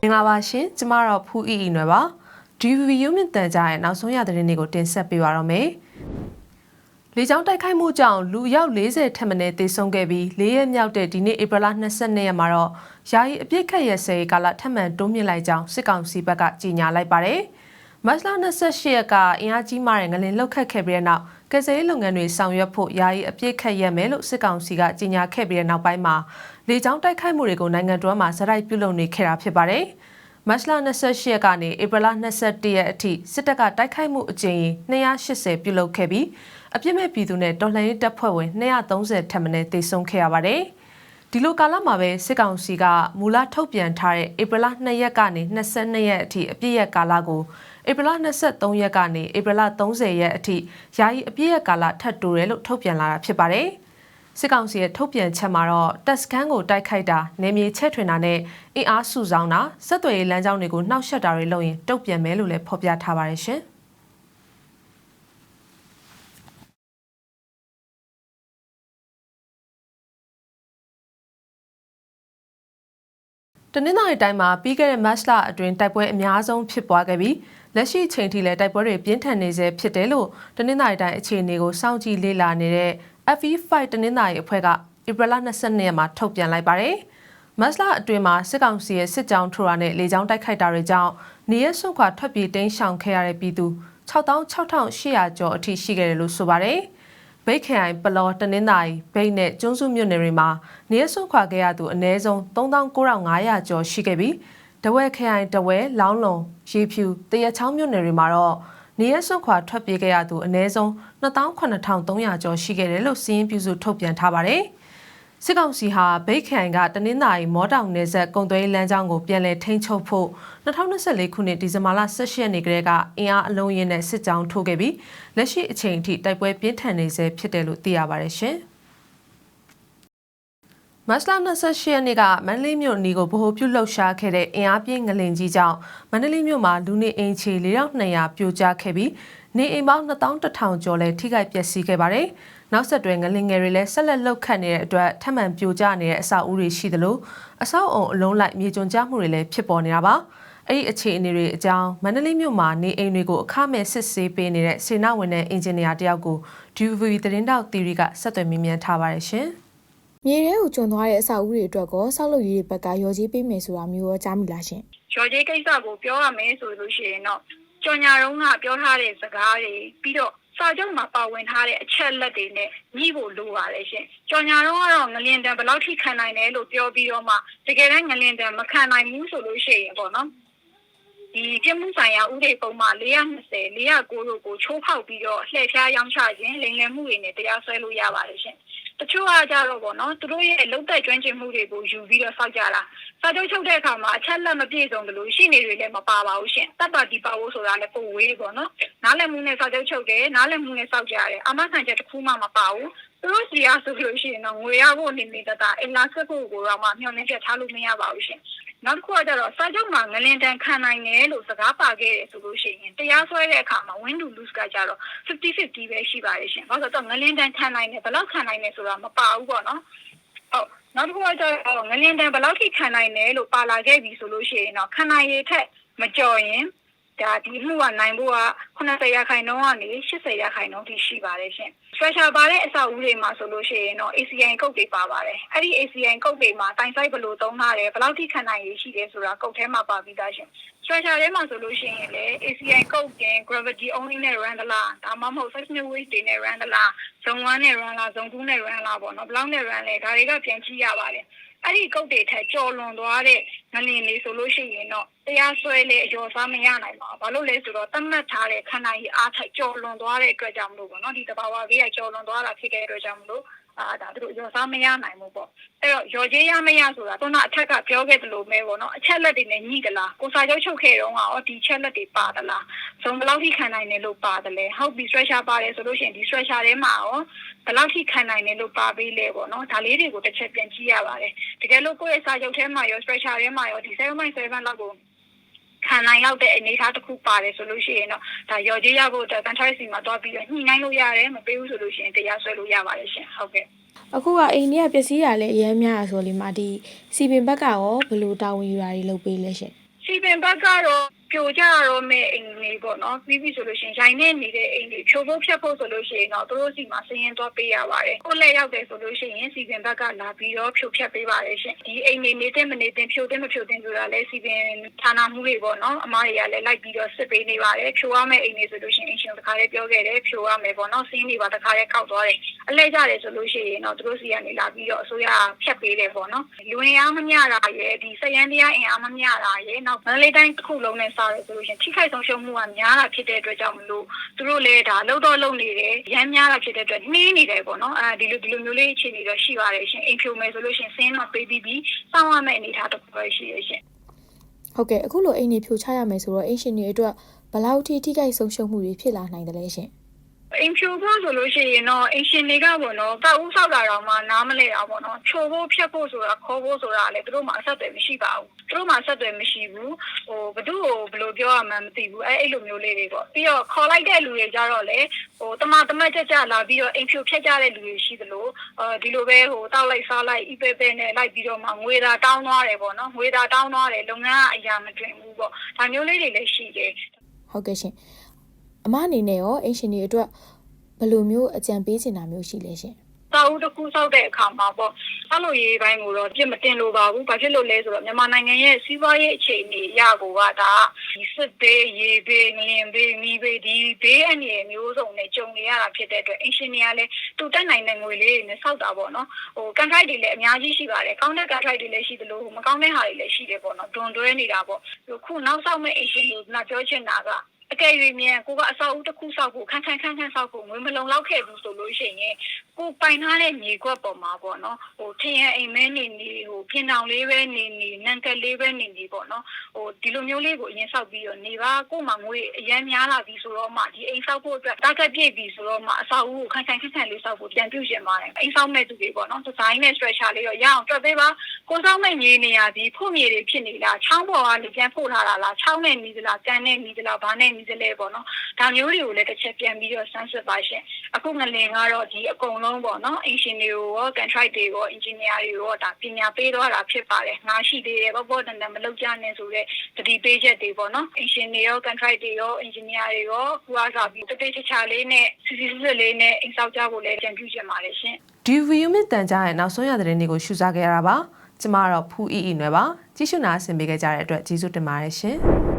မင်္ဂလာပါရှင်ကျမတော့ဖူးအီအီနွယ်ပါ DVB ရုပ်မြင့်တန်ကြားရဲ့နောက်ဆုံးရသတင်းတွေကိုတင်ဆက်ပေးပါတော့မယ်လေကြောင်းတိုက်ခိုက်မှုကြောင့်လူရောက်40ထက်မနည်းသေဆုံးခဲ့ပြီး၄ရက်မြောက်တဲ့ဒီနေ့ဧပြီလ22ရက်မှာတော့ယာယီအပြစ်ခတ်ရစဲကာလထပ်မံတိုးမြင့်လိုက်ကြောင်းစစ်ကောင်စီဘက်ကကြေညာလိုက်ပါတယ်မတ်လ28ရက်ကအင်အားကြီးမားတဲ့ငလင်လောက်ခတ်ခဲ့ပြီးတဲ့နောက်ကယ်ဆယ်ရေးလုပ်ငန်းတွေဆောင်ရွက်ဖို့ယာယီအပြစ်ခတ်ရမယ်လို့စစ်ကောင်စီကကြေညာခဲ့ပြီးတဲ့နောက်ပိုင်းမှာ လေကြောင်းတိုက်ခိုက်မှုတွေကိုနိုင်ငံတော်မှာဇက်တိုက်ပြုလုပ်နေခဲ့တာဖြစ်ပါတယ်။မတ်လ28ရက်ကနေဧပြီလ21ရက်အထိစစ်တပ်ကတိုက်ခိုက်မှုအကြိမ်280ပြုလုပ်ခဲ့ပြီးအပြစ်မဲ့ပြည်သူနဲ့တော်လှန်ရေးတပ်ဖွဲ့ဝင်230ထပ်မံတေဆုံးခဲ့ရပါတယ်။ဒီလိုကာလမှာပဲစစ်ကောင်စီကမူလထုတ်ပြန်ထားတဲ့ဧပြီလ2ရက်ကနေ22ရက်အထိအပြည့်ရက်ကာလကိုဧပြီလ23ရက်ကနေဧပြီလ30ရက်အထိယာယီအပြည့်ရက်ကာလထပ်တိုးတယ်လို့ထုတ်ပြန်လာတာဖြစ်ပါတယ်။ စစ်ကောင်စီရဲ့ထုတ်ပြန်ချက်မှာတော့တက်စကန်ကိုတိုက်ခိုက်တာနေမြေချဲ့ထွင်တာနဲ့အင်အားစုဆောင်းတာစက်သွယ်ရေးလမ်းကြောင်းတွေကိုနှောက်ယှက်တာတွေလုပ်ရင်တုတ်ပြန်မယ်လို့လည်းဖော်ပြထားပါတယ်ရှင်။တနင်္လာရီတိုင်းမှာပြီးခဲ့တဲ့မတ်လအတွင်းတိုက်ပွဲအများဆုံးဖြစ်ပွားခဲ့ပြီးလက်ရှိချိန်ထိလည်းတိုက်ပွဲတွေပြင်းထန်နေဆဲဖြစ်တယ်လို့တနင်္လာရီတိုင်းအခြေအနေကိုစောင့်ကြည့်လေ့လာနေတဲ့ FE5 တနင်္လာရီအဖွဲ့ကဧပြီလ22ရက်မှာထုတ်ပြန်လိုက်ပါတယ်။မတ်လအတွင်းမှာစစ်ကောင်စီရဲ့စစ်ကြောင်းထိုးတာနဲ့လေကြောင်းတိုက်ခိုက်တာတွေကြောင့်နေရဆုတ်ခွာထွက်ပြေးတိမ်းရှောင်ခဲ့ရတဲ့ပြည်သူ66,800ကျော်အထိရှိခဲ့တယ်လို့ဆိုပါတယ်။ဗိတ်ခိုင်ပလော်တနင်္သာရီဗိတ်နဲ့ကျွန်းစုမြို့နယ်တွေမှာနေရဆွခွာခဲ့ရသူအနည်းဆုံး39,500ကျော်ရှိခဲ့ပြီးတဝဲခိုင်တဝဲလောင်းလုံရေဖြူတရချောင်းမြို့နယ်တွေမှာတော့ နေရဆွခွာထွက်ပြေးခဲ့ရသူအနည်းဆုံး28,300ကျော်ရှိခဲ့တယ်လို့စီးရင်ပြုစုထုတ်ပြန်ထားပါတယ်။စစ်ကောင်စီဟာဗိတ်ခိုင်ကတနင်္သာရီမောတောင်နယ်ဆက်ကုံသွေးလမ်းကြောင်းကိုပြန်လည်ထိန်းချုပ်ဖို့2024ခုနှစ်ဒီဇင်ဘာလ18ရက်နေ့ကတည်းကအင်အားအလုံးရင်းနဲ့စစ်ကြောင်းထိုးခဲ့ပြီးလက်ရှိအချိန်အထိတိုက်ပွဲပြင်းထန်နေဆဲဖြစ်တယ်လို့သိရပါတယ်ရှင်။ မတ်လ28ရက်နေ့ကမန္တလေးမြို့နီကိုဗဟိုပြုလှုပ်ရှားခဲ့တဲ့အင်အားပြင်းငလင်ကြီးကြောင့်မန္တလေးမြို့မှာလူနေအိမ်ခြေ4200ပြိုကျခဲ့ပြီးနေအိမ်ပေါင်း2100ကျော်လည်းထိခိုက်ပျက်စီးခဲ့ပါတယ်။နောက်ဆက်တွဲငလင်ငယ်တွေလည်းဆက်လက်လှုပ်ခတ်နေတဲ့အတွက်ထပ်မံပြိုကျနေတဲ့အဆောက်အဦတွေရှိသလိုအဆောက်အုံအလုံးလိုက်မြေကျွံကျမှုတွေလည်းဖြစ်ပေါ်နေတာပါအဲ့ဒီအခြေအနေတွေအကြောင်းမန္တလေးမြို့မှာနေအိမ်တွေကိုအခမဲ့စစ်ဆေးပေးနေတဲ့စေနာဝန်ထမ်းအင်ဂျင်နီယာတယောက်ကို DVB သတင်းတောက်သီရီကဆက်သွယ်မြင်မြန်ထားပါတယ်ရှင် မြေထဲကိုကျွံသွားတဲ့အဆောက်အဦတွေအတွက်ကောဆောက်လုပ်ရေးတွေဘက်ကရော်ကြီးပေးမယ်ဆိုတာမျိုးရောကြားမိလားရှင်။ရော်ကြီးကိစ္စကိုပြောရမယ်ဆိုလို့ရှိရင်တော့ကြော်ညာတုံးကပြောထားတဲ့စကားတွေပြီးတော့စာချုပ်မှာပါဝင်ထားတဲ့အချက်လက်တွေနဲ့ညှိဖို့လိုပါတယ်ရှင်။ကြော်ညာတော့ကတော့ငလင်တန်ဘယ်လောက်ထိခံနိုင်တယ်လို့ပြောပြီးတော့မှတကယ်တမ်းငလင်တန်မခံနိုင်ဘူးဆိုလို့ရှိရင်ပေါ့နော်။ဒီပြမှုဆိုင်ရာဥဒေပုံမှ420 409တို့ကိုချိုးဖောက်ပြီးတော့လှည့်ဖျားရောင်းချခြင်းလိမ်လည်မှုတွေနဲ့တရားစွဲလို့ရပါတယ်ရှင်။ တချို့ကကြတော့ပေါ့နော်သူတို့ရဲ့လုံသက်ကျွမ်းကျင်မှုတွေကိုယူပြီးတော့စောက်ကြတာစာချုပ်ချုပ်တဲ့အခါမှာအချက်လက်မပြည့်စုံတယ်လို့ရှိနေတွေလည်းမပါပါဘူးရှင်တပ်ပါတီပါဖို့ဆိုတာလည်းပုံဝေးပေါ့နော်နားလည်မှုနဲ့စာချုပ်ချုပ်တယ်နားလည်မှုနဲ့စောက်ကြတယ်အမဆန်ချက်တစ်ခုမှမပါဘူး သူတို့စီအားဆိုလို့ရှိရင်တော့ငွေရဖို့နေနေတတာအင်လာဆက်ဖို့ကိုတော့မှမျှော်လင့်ချက်ထားလို့မရပါဘူးရှင်နောက်တစ်ခုကကျတော့စာချုပ်မှာငလင်တန်ခံနိုင်တယ်လို့စကားပါခဲ့တယ်ဆိုလို့ရှိရင်တရားစွဲတဲ့အခါမှာ win to lose ကကျတော့50-50ပဲရှိပါတယ်ရှင်။ဘာလို့ဆိုတော့ငလင်တန်ခံနိုင်တယ်ဘယ်လောက်ခံနိုင်တယ်ဆိုတာမပါဘူးပေါ့နော်။ဟုတ်နောက်တစ်ခုကကျတော့ငလင်တန်ဘယ်လောက်ထိခံနိုင်တယ်လို့ပါလာခဲ့ပြီဆိုလို့ရှိရင်တော့ခံနိုင်ရထက်မကြော်ရင် ဒါဒီမှုကနိုင်ဖို့က90ရာခိုင်နှုန်းကနေ80ရာခိုင်နှုန်းထိရှိပါတယ်ရှင်။ special ပါတဲ့အဆောက်အဦတွေမှာဆိုလို့ရှိရင်တော့ ACI ကုတ်တွေပါပါတယ်။အဲ့ဒီ ACI ကုတ်တွေမှာတိုင်ဆိုင်ဘယ်လိုသုံးထားတယ်ဘယ်လောက်ထိခံနိုင်ရရှိတယ်ဆိုတာကုတ်ထဲမှာပါပြီးသားရှင်။ special ထဲမှာဆိုလို့ရှိရင်လည်း ACI ကုတ်တင် gravity only နဲ့ run တလားဒါမှမဟုတ် seismic wave တွေနဲ့ run တလား zone 1နဲ့ run လား zone 2နဲ့ run လားပေါ့နော်ဘယ်လောက်နဲ့ run လဲဒါတွေကပြန်ကြည့်ရပါတယ်။ အဲ့ဒီကုတ်တွေထက်ကြော်လွန်သွားတဲ့ငလင်လေးဆိုလို့ရှိရင်တော့တရားစွဲလေအကျော်စားမရနိုင်ပါဘူး။ဘာလို့လဲဆိုတော့တတ်မှတ်ထားတဲ့ခန္ဓာကြီးအားထက်ကြော်လွန်သွားတဲ့အတွက်ကြောင့်မလို့ပေါ့နော်ဒီတဘာဝကြီးကကြော်လွန်သွားတာဖြစ်တဲ့အတွက်ကြောင့်မလို့ အာဒါတို့ရောစားမရနိုင်ဘူးပေါ့အဲ့တော့ရောကြေးရမရဆိုတာခုနအထက်ကပြောခဲ့သလိုပဲပေါ့နော်အချက်လက်တွေနဲ့ညှိသလားကိုစာချုပ်ချုပ်ခဲ့တော့ဟောဒီချက်လက်တွေပါသလားဇုံဘယ်လောက်ထိခံနိုင်တယ်လို့ပါတယ်လဲဟုတ်ပြီ stretcher ပါတယ်ဆိုလို့ရှိရင်ဒီ stretcher ထဲမှာရောဘယ်လောက်ထိခံနိုင်တယ်လို့ပါပေးလဲပေါ့နော်ဒါလေးတွေကိုတစ်ချက်ပြန်ကြည့်ရပါတယ်တကယ်လို့ကိုယ့်ရဲ့စာချုပ်ထဲမှာရော stretcher ထဲမှာရောဒီ7.7လောက်ကို ခံနိုင်လောက်တဲ့အနေအထားတစ်ခုပါတယ်ဆိုလို့ရှိရင်တော့ဒါရော်ကြီးရဖို့အတွက် country စီမှာတွားပြီးတော့ညှိနှိုင်းလို့ရတယ်မပေးဘူးဆိုလို့ရှိရင်တရားစွဲလို့ရပါတယ်ရှင်ဟုတ်ကဲ့အခုကအိမ်ကြီးကပျက်စီးရလဲအများများဆိုလေမဒီစီပင်ဘက်ကရောဘယ်လိုတာဝန်ယူတာတွေလုပ်ပေးလဲရှင်စီပင်ဘက်ကတော့ ပြိုကြရတော့မဲ့အိမ်လေးပေါ့နော်ပြီးပြီဆိုလို့ရှိရင်ရိုင်းနေနေတဲ့အိမ်တွေဖြိုဖို့ဖြတ်ဖို့ဆိုလို့ရှိရင်တော့သူတို့စီမှာစည်ရင်သွားပေးရပါတယ်ကိုလည်းရောက်တယ်ဆိုလို့ရှိရင်စီပင်ဘက်ကလာပြီးတော့ဖြိုဖြတ်ပေးပါတယ်ရှင်ဒီအိမ်နေနေတဲ့မနေတဲ့ဖြိုတဲ့မဖြိုတဲ့ဆိုတာလည်းစီပင်ဌာနမှုတွေပေါ့နော်အမားတွေကလည်းလိုက်ပြီးတော့စစ်ပေးနေပါတယ်ဖြိုရမယ့်အိမ်တွေဆိုလို့ရှိရင်အရှင်တခါလေးပြောခဲ့တယ်ဖြိုရမယ်ပေါ့နော်စင်းတွေပါတခါလေးခောက်သွားတယ်အလဲကြတယ်ဆိုလို့ရှိရင်တော့သူတို့စီကနေလာပြီးတော့အစိုးရဖြတ်ပေးတယ်ပေါ့နော်လူဝင်အားမမျှတာရယ်ဒီစရန်တရားအင်အားမမျှတာရယ်နောက်မန္တလေးတိုင်းတစ်ခုလုံးနဲ့စားရဆိုလို့ရှိရင်ထိခိုက်ဆုံးရှုံးမှုကများတာဖြစ်တဲ့အတွက်ကြောင့်မလို့သူတို့လည်းဒါလှုပ်တော့လှုပ်နေတယ်ရမ်းများတာဖြစ်တဲ့အတွက်နှီးနေတယ်ပေါ့နော်အဲဒီလိုဒီလိုမျိုးလေးအခြေအနေတော့ရှိပါတယ်ရှင်အိမ်ဖြိုမယ်ဆိုလို့ရှိရင်စင်းတော့ပေးပြီးပြီးစောင့်ရမယ့်အနေအထားတစ်ခုပဲရှိရရှင်ဟုတ်ကဲ့အခုလိုအိမ်ကြီးဖြိုချရမယ်ဆိုတော့အိမ်ရှင်တွေအတွက်ဘယ်လောက်ထိထိခိုက်ဆုံးရှုံးမှုတွေဖြစ်လာနိုင်တယ်လဲရှင် အိမ်ဖြိုဖို့ဆိုလို့ရှိရင်တော့အိမ်ရှင်တွေကပေါ့နော်တောက်ဦးဆောက်တာတော့မှနားမလဲတာပေါ့နော်ဖြိုဖို့ဖြတ်ဖို့ဆိုတာခေါ်ဖို့ဆိုတာလည်းသူတို့မှအဆက်အသွယ်မရှိပါဘူးသူတို့မှအဆက်အသွယ်မရှိဘူးဟိုဘသူ့ကိုဘယ်လိုပြောရမှန်းမသိဘူးအဲအဲ့လိုမျိုးလေးတွေပေါ့ပြီးတော့ခေါ်လိုက်တဲ့လူတွေကြတော့လေဟိုတမတမကြကြလာပြီးတော့အိမ်ဖြိုဖြတ်ကြတဲ့လူတွေရှိသလိုအဲဒီလိုပဲဟိုတောက်လိုက်စားလိုက်ဤပဲပဲနဲ့လိုက်ပြီးတော့မှငွေသာတောင်းသွားတယ်ပေါ့နော်ငွေသာတောင်းသွားတယ်လုပ်ငန်းကအရာမတွင်ဘူးပေါ့ဒါမျိုးလေးတွေလည်းရှိတယ်ဟုတ်ကဲ့ရှင် အမအနေနဲ့ရောအိမ်ရှင်တွေအတွက်ဘယ်လိုမျိုးအကြံပေးချင်တာမျိုးရှိလဲရှင်စာအုပ်တစ်ခုစောက်တဲ့အခါမှာပေါ့ဆောက်လို့ရေးပိုင်းကိုတော့ပြစ်မတင်လို့ပါဘူး။ဘာဖြစ်လို့လဲဆိုတော့မြန်မာနိုင်ငံရဲ့စီးပွားရေးအခြေအနေအရကိုကဒါဒီစစ်ဘေးရေဘေးငလင်ဘေးမီးဘေးဒီဘေးအနေမျိုးစုံနဲ့ကြုံနေရတာဖြစ်တဲ့အတွက်အင်ရှင်နီယာလည်းတူတက်နိုင်တဲ့ငွေလေးတွေနဲ့စောက်တာပေါ့နော်။ဟိုကန်ထရိုက်တွေလည်းအများကြီးရှိပါတယ်။ကောင်းတဲ့ကန်ထရိုက်တွေလည်းရှိသလိုမကောင်းတဲ့ဟာတွေလည်းရှိတယ်ပေါ့နော်။ဒွန်တွဲနေတာပေါ့။ခုနောက်ဆောက်မဲ့အင်ရှင်ကိုငါပြောချင်တာက အကယ်၍မြန်ကိုကအစောက်အဦးတစ်ခုစောက်ဖို့ခန်းခန်းခန်းခန်းစောက်ဖို့ငွေမလုံလောက်ခဲ့ဘူးဆိုလို့ရှိရင်ကိုပိုင်ထားတဲ့မြေကွက်ပေါ်မှာပေါ့နော်ဟိုထင်ရအိမ်မဲနေနေဟိုပြင်တောင်လေးပဲနေနေနန်ကက်လေးပဲနေနေပေါ့နော်ဟိုဒီလိုမျိုးလေးကိုအရင်စောက်ပြီးတော့နေပါကို့မှာငွေအရင်များလာပြီဆိုတော့မှဒီအိမ်စောက်ဖို့အတွက်တာကက်ပြည့်ပြီဆိုတော့မှအစောက်အဦးကိုခန်းခန်းခန်းခန်းလေးစောက်ဖို့ပြန်ပြုရှင်ပါတယ်အိမ်စောက်မဲ့သူတွေပေါ့နော်ဒီဇိုင်းနဲ့ structure လေးတော့ရအောင်တွက်ပေးပါကိုစောက်မဲ့မြေနေရာဒီဖို့မြေတွေဖြစ်နေလားချောင်းပေါ်ကနေပြန်ဖို့ထားတာလားချောင်းနဲ့နီးသလားကန်နဲ့နီးသလားဘာနဲ့နီးသလဲပေါ့နော်ဒါမျိုးတွေကိုလည်းတစ်ချက်ပြန်ပြီးတော့စမ်းစစ်ပါရှင်အခုငလင်ကတော့ဒီအကုန်လုံးပေါ့နော်အင်ရှင်တွေကိုရော contract တွေရော engineer တွေရောဒါပညာပေးသွားတာဖြစ်ပါတယ်ငါရှိသေးတယ်ပေါ့ပေါ့တန်တန်မလုပ်ကြနဲ့ဆိုတော့တတိပေးချက်တွေပေါ့နော်အင်ရှင်တွေရော contract တွေရော engineer တွေရောခုအားစားပြီးတတိချချလေးနဲ့စီစီစစ်လေးနဲ့အိမ်ဆောက်ကြဖို့လည်းကြံပြုချင်ပါတယ်ရှင်ဒီဗီယိုမြင့်တန်ကြားရဲ့နောက်ဆုံးရသတင်းတွေကိုရှုစားခဲ့ရတာပါကျမကတော့ဖူးအီအီနွယ်ပါကြည့်ရှုနာဆင်ပေးကြတဲ့အတွက်ကျေးဇူးတင်ပါတယ်ရှင်